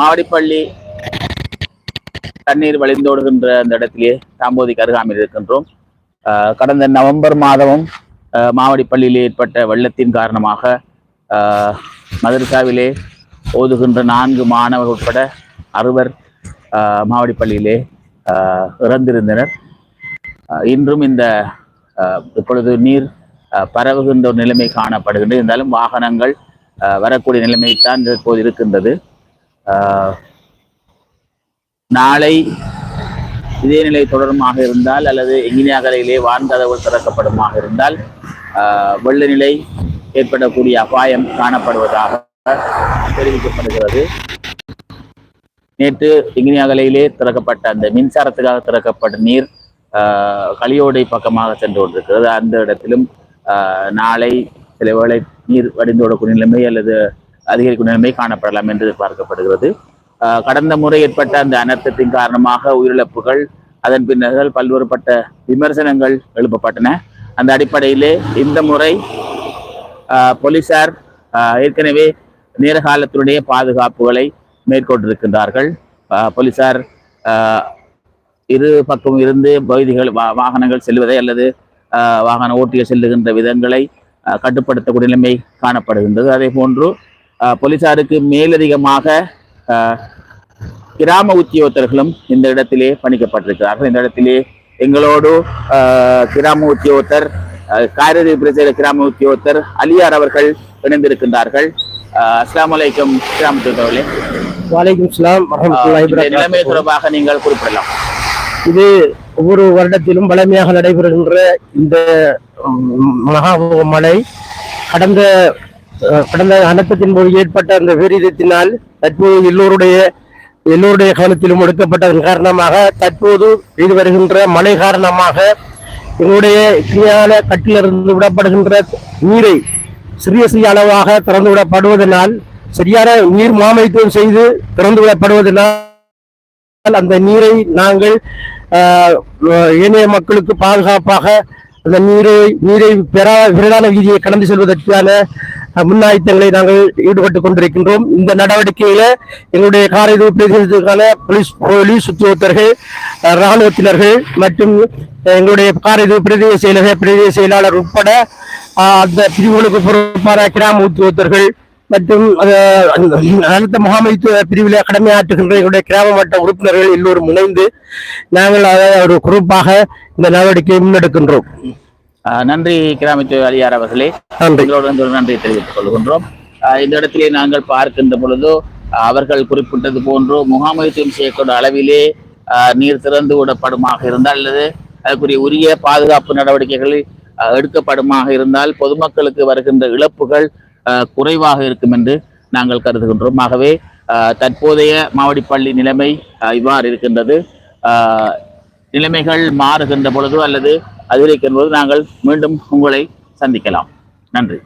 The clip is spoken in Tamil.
மாவடிப்பள்ளி தண்ணீர் வழிந்தோடுகின்ற அந்த இடத்திலே தாம்போதிக்கு அருகாமையில் இருக்கின்றோம். ஆஹ் கடந்த நவம்பர் மாதமும் ஆஹ் மாவடிப்பள்ளியில் ஏற்பட்ட வெள்ளத்தின் காரணமாக ஆஹ் ஓதுகின்ற நான்கு மாணவர்கள் உட்பட அறுவர் ஆஹ் மாவடிப்பள்ளியிலே ஆஹ் இறந்திருந்தனர். இன்றும் இந்த ஆஹ் இப்பொழுது நீர் பரவுகின்ற ஒரு நிலைமை காணப்படுகின்றது. இருந்தாலும் வாகனங்கள் வரக்கூடிய நிலைமைத்தான் இப்போது இருக்கின்றது. நாளை இதே நிலை தொடருமாக இருந்தால் அல்லது எங்கினியாகரையிலே வான்கதவு திறக்கப்படுமாக இருந்தால் ஆஹ் வெள்ள நிலை ஏற்படக்கூடிய அபாயம் காணப்படுவதாக தெரிவிக்கப்படுகிறது. நேற்று இங்கினியாகலையிலே திறக்கப்பட்ட அந்த மின்சாரத்துக்காக திறக்கப்பட்ட நீர் ஆஹ் களியோடை பக்கமாக சென்று கொண்டிருக்கிறது. அந்த இடத்திலும் ஆஹ் நாளை சில வேளை நீர் வடிந்தோடக்கூடிய நிலைமை அல்லது அதிகரிக்கும் நிலைமை காணப்படலாம் என்று பார்க்கப்படுகிறது ஆஹ் கடந்த முறை ஏற்பட்ட அந்த அனர்த்தத்தின் காரணமாக உயிரிழப்புகள் அதன் பின்னர்கள் பல்வேறுபட்ட விமர்சனங்கள் எழுப்பப்பட்டன. அந்த அடிப்படையிலே இந்த முறை ஆஹ் போலீசார் ஆஹ் ஏற்கனவே நேரகாலத்தினுடைய பாதுகாப்புகளை மேற்கொண்டிருக்கின்றார்கள். ஆஹ் போலீசார் ஆஹ் இரு பக்கம் இருந்து பகுதிகள் வாகனங்கள் செல்வதை அல்லது ஆஹ் வாகன ஓட்டிகள் செல்லுகின்ற விதங்களை கட்டுப்படுத்தக்கூடிய நிலைமை காணப்படுகின்றது. அதே போன்று போலீசாருக்கு மேலதிகமாக கிராம உத்தியோகத்தர்களும் இந்த இடத்திலே பணிக்கப்பட்டிருக்கிறார்கள். இந்த இடத்திலே எங்களோடு கிராம உத்தியோகத்தர் காரதி பிரதேச கிராம உத்தியோகத்தர் அலியார் அவர்கள் இணைந்திருக்கின்றார்கள். உத்தியோகத்தர்களே வலைக்கும் ஸ்லாம் வரமத்துல்லாஹி இந்த நிலைமை. தொடர்பாக நீங்கள் குறிப்பிடலாம். இது ஒவ்வொரு வருடத்திலும் வளமையாக நடைபெறுகின்ற இந்த மகா மழை கடந்த கடந்த அனர்த்தத்தின் போது ஏற்பட்ட அந்த பேரிதத்தினால் தற்போது எல்லோருடைய எல்லோருடைய கவனத்திலும் எடுக்கப்பட்டதன் காரணமாக தற்போது பெய்து வருகின்ற மழை காரணமாக எங்களுடைய கிரியால கட்டிலிருந்து விடப்படுகின்ற நீரை சிறிய சிறிய அளவாக திறந்து விடப்படுவதனால் சரியான நீர் மாமைத்துவம் செய்து திறந்து விடப்படுவதனால் அந்த நீரை நாங்கள் ஏனைய மக்களுக்கு பாதுகாப்பாக அந்த நீரை நீரை பெறா பிரதான வீதியை கடந்து செல்வதற்கான முன்னாயத்தங்களை நாங்கள் ஈடுபட்டுக் கொண்டிருக்கின்றோம். இந்த நடவடிக்கையில எங்களுடைய காரைதூர் பிரதேசத்துக்கான போலீஸ் போலீஸ் உத்தியோகத்தர்கள் இராணுவத்தினர்கள் மற்றும் எங்களுடைய காரைதூர் பிரதேச செயலக பிரதேச செயலாளர் உட்பட அந்த பிரிவுகளுக்கு பொறுப்பான கிராம உத்தியோகத்தர்கள் மற்றும் அடுத்த முகாமைத்துவ பிரிவில் கடமையாற்றுகின்ற எங்களுடைய கிராம மட்ட உறுப்பினர்கள் எல்லோரும் இணைந்து நாங்கள் அதை ஒரு குறிப்பாக இந்த நடவடிக்கையை முன்னெடுக்கின்றோம். நன்றி கிராமத்துறை அலியார் அவர்களே. நன்றி. தெரிவித்துக் கொள்கின்றோம். இந்த இடத்திலே நாங்கள் பார்க்கின்ற பொழுது அவர்கள் குறிப்பிட்டது போன்று முகாமைத்துவம் செய்யக்கூடிய அளவிலே நீர் திறந்து விடப்படுமாக இருந்தால் அல்லது அதுக்குரிய உரிய பாதுகாப்பு நடவடிக்கைகள் ஆஹ் எடுக்கப்படுமாக இருந்தால் பொதுமக்களுக்கு வருகின்ற இழப்புகள் குறைவாக இருக்கும் என்று நாங்கள் கருதுகின்றோம். ஆகவே தற்போதைய மாவடிப்பள்ளி நிலைமை இவ்வாறு இருக்கின்றது. நிலைமைகள் மாறுகின்ற பொழுது அல்லது அதிகரிக்கும் போது நாங்கள் மீண்டும் உங்களை சந்திக்கலாம். நன்றி.